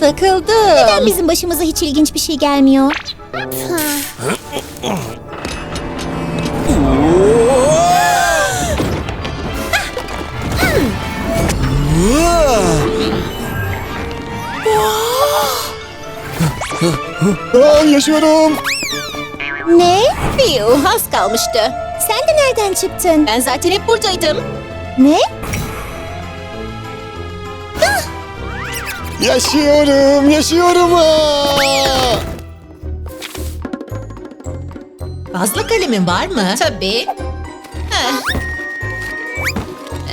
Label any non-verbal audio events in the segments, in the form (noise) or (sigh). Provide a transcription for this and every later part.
Sıkıldım. Neden bizim başımıza hiç ilginç bir şey gelmiyor? Aa, yaşıyorum. Ne? Piu az kalmıştı. Sen de nereden çıktın? Ben zaten hep buradaydım. Ne? Yaşıyorum, yaşıyorum. Aa! Fazla kalemin var mı? Tabii. Heh.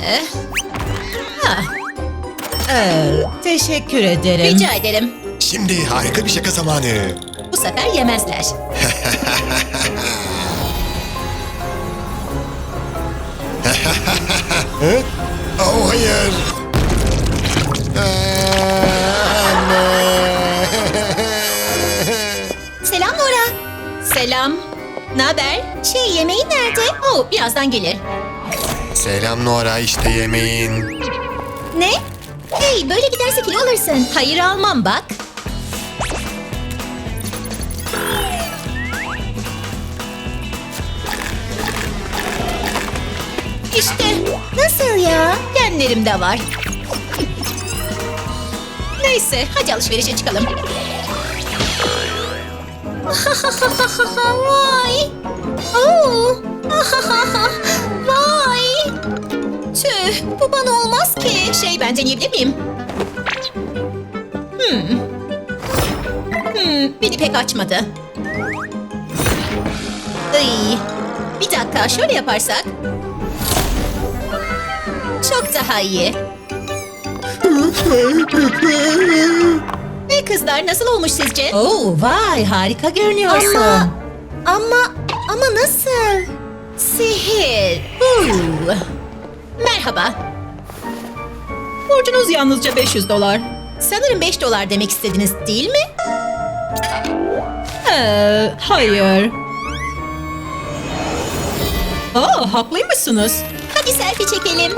Eh, Ee, teşekkür ederim. rica ederim. Şimdi harika bir şaka zamanı. Bu sefer yemezler. He? (laughs) Oh hayır. Selam. Ne haber? Şey yemeğin nerede? Oh, birazdan gelir. Selam Nora, işte yemeğin. Ne? Hey böyle giderse kilo alırsın. Hayır almam bak. İşte Nasıl ya? genlerim de var. Neyse hadi alışverişe çıkalım. Vay. Oo. (laughs) Vay. Tüh Bu bana olmaz ki. şey ben deneyebilir miyim? Hmm. Hmm, beni pek açmadı. Iy. Bir dakika şöyle yaparsak. Çok daha iyi. (laughs) Ne kızlar nasıl olmuş sizce? Oo, vay harika görünüyorsun. Ama ama ama nasıl? Sihir. Huu. Merhaba. Borcunuz yalnızca 500 dolar. Sanırım 5 dolar demek istediniz değil mi? Ee, hayır. Aa, haklıymışsınız. Hadi selfie çekelim.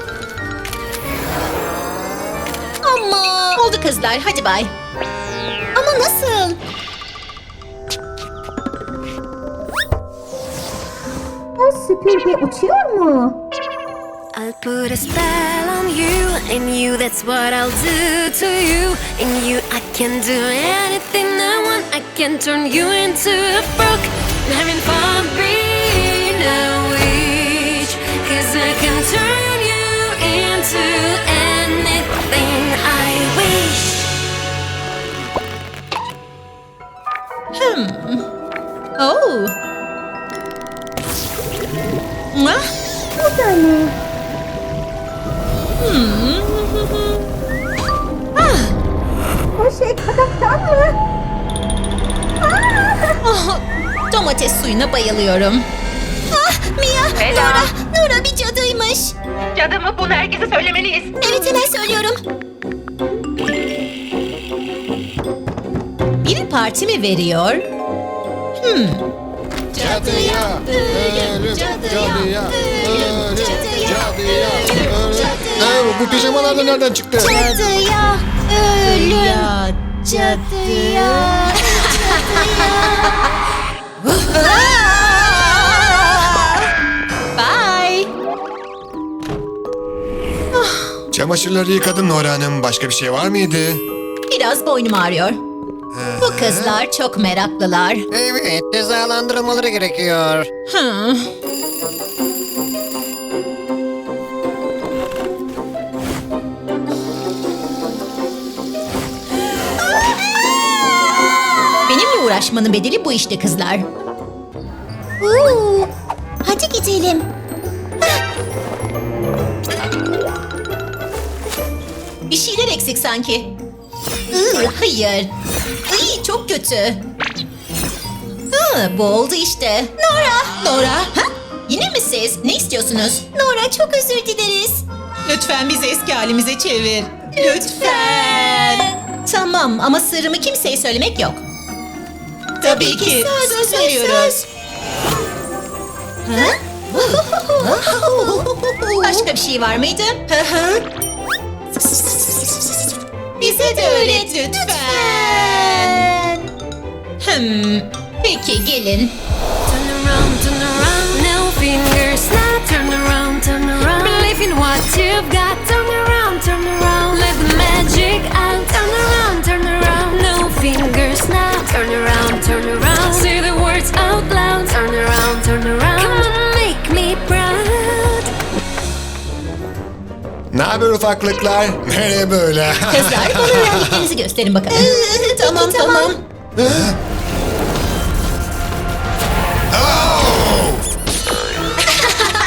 Ama Oldu kızlar hadi bay. Nasıl? O süpürge uçuyor mu? I'll put a spell on you, and you, that's what I'll do to you. And you, I can do anything I want. I can turn you into a brook. I'm having fun being a witch. Cause I can turn domates suyuna bayılıyorum. Ah Mia, Nora, Nora bir cadıymış. Cadı mı? Bunu herkese söylemeliyiz. Evet hemen söylüyorum. Bir parti mi veriyor? Hmm. Cadıya, ölüm, cadıya, ölüm, cadıya, ölüm. Bu pijamalar da nereden çıktı? Cadıya, ölüm, Ya, cadıya, Bye. Çamaşırları yıkadın Nora Hanım. Başka bir şey var mıydı? Biraz boynum ağrıyor. Bu kızlar çok meraklılar. Evet, cezalandırılmaları gerekiyor. Hı. Uğraşmanın bedeli bu işte kızlar. Oo, hadi gidelim. Bir şeyler eksik sanki. Iı, hayır. Iy, çok kötü. Hı, bu oldu işte. Nora. Nora. Ha? Yine mi siz? Ne istiyorsunuz? Nora çok özür dileriz. Lütfen bizi eski halimize çevir. Lütfen. Tamam ama sırrımı kimseye söylemek yok. Tabii ki. Söz veriyoruz. (laughs) Başka bir şey var mıydı? Bize de öğret lütfen. Hmm, peki gelin. Turn around, turn around, no fingers snap. Turn around, turn around. Believe in what you've got. Turn around, turn around, let the magic out. Turn around, turn around, no fingers snap. Turn around, Turn around, turn around, come make me proud. Ne haber ufaklıklar? Nereye böyle? (laughs) Kızlar bana öğrendiklerinizi gösterin bakalım. tamam tamam.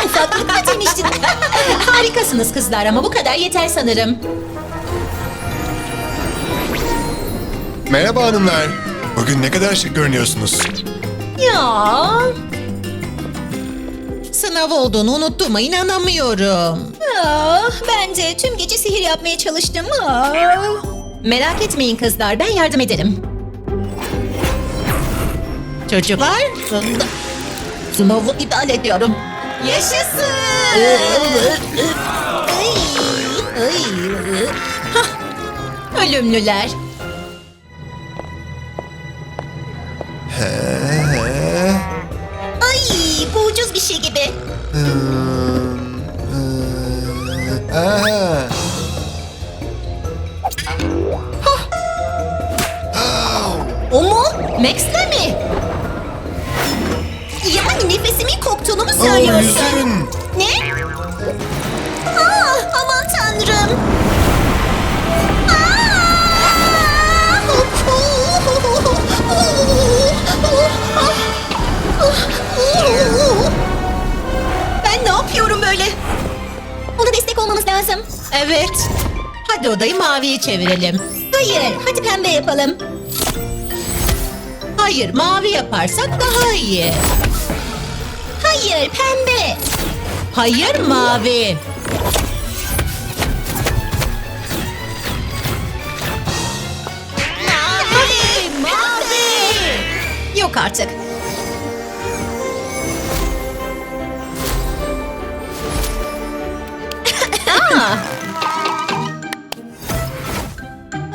Ufaklık mı demiştin? Harikasınız kızlar ama bu kadar yeter sanırım. Merhaba hanımlar. Bugün ne kadar şık görünüyorsunuz. Ya. Sınav olduğunu unuttuğuma inanamıyorum. Ah, ben de tüm gece sihir yapmaya çalıştım. Ah. Merak etmeyin kızlar, ben yardım ederim. Çocuklar, sınavı iptal ediyorum. Yaşasın! Ay, ay. Hah, Ölümlüler. Söylüyorsun? Ne? Aa, aman tanrım. Ben ne yapıyorum böyle? Ona destek olmamız lazım. Evet. Hadi odayı maviye çevirelim. Hayır, hadi pembe yapalım. Hayır, mavi yaparsak daha iyi. Hayır, pembe. Hayır, mavi. Mavi, mavi. Yok artık.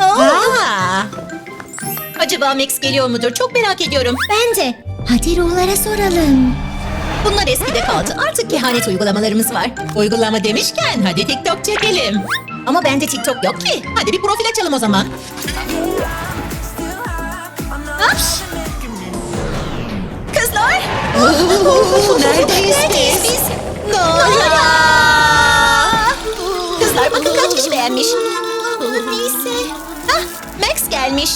Aa. Acaba Max geliyor mudur? Çok merak ediyorum. Ben de. Hadi ruhlara soralım. Bunlar eskide kaldı. Artık kehanet uygulamalarımız var. Uygulama demişken hadi TikTok çekelim. Ama bende TikTok yok ki. Hadi bir profil açalım o zaman. Hapş. Kızlar. Neredeyiz Neredeyiz biz? Nora. Kızlar bakın kaç kişi beğenmiş. Neyse. Ah, Max gelmiş.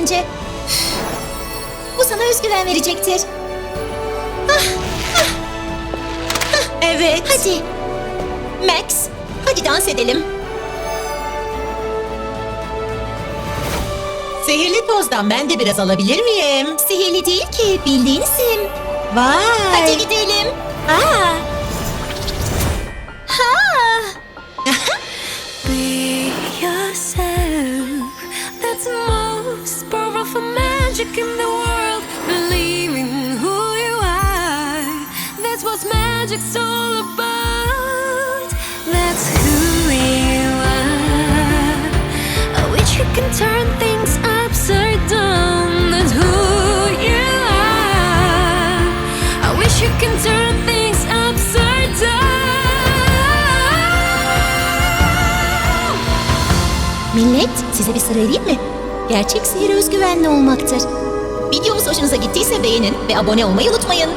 Bence. Bu sana özgüven verecektir. Evet. Hadi. Max, hadi dans edelim. Sihirli tozdan ben de biraz alabilir miyim? Sihirli değil ki, bildiğin sim. Vay. Hadi gidelim. Aa. Magic in the world. Believe in who you are. That's what magic's all about. That's who you are. I wish you can turn things upside down. That's who you are. I wish you can turn things upside down. Millet, size bir sır vereyim mi? Gerçek sihir özgüvenli olmaktır. Videomuz hoşunuza gittiyse beğenin ve abone olmayı unutmayın.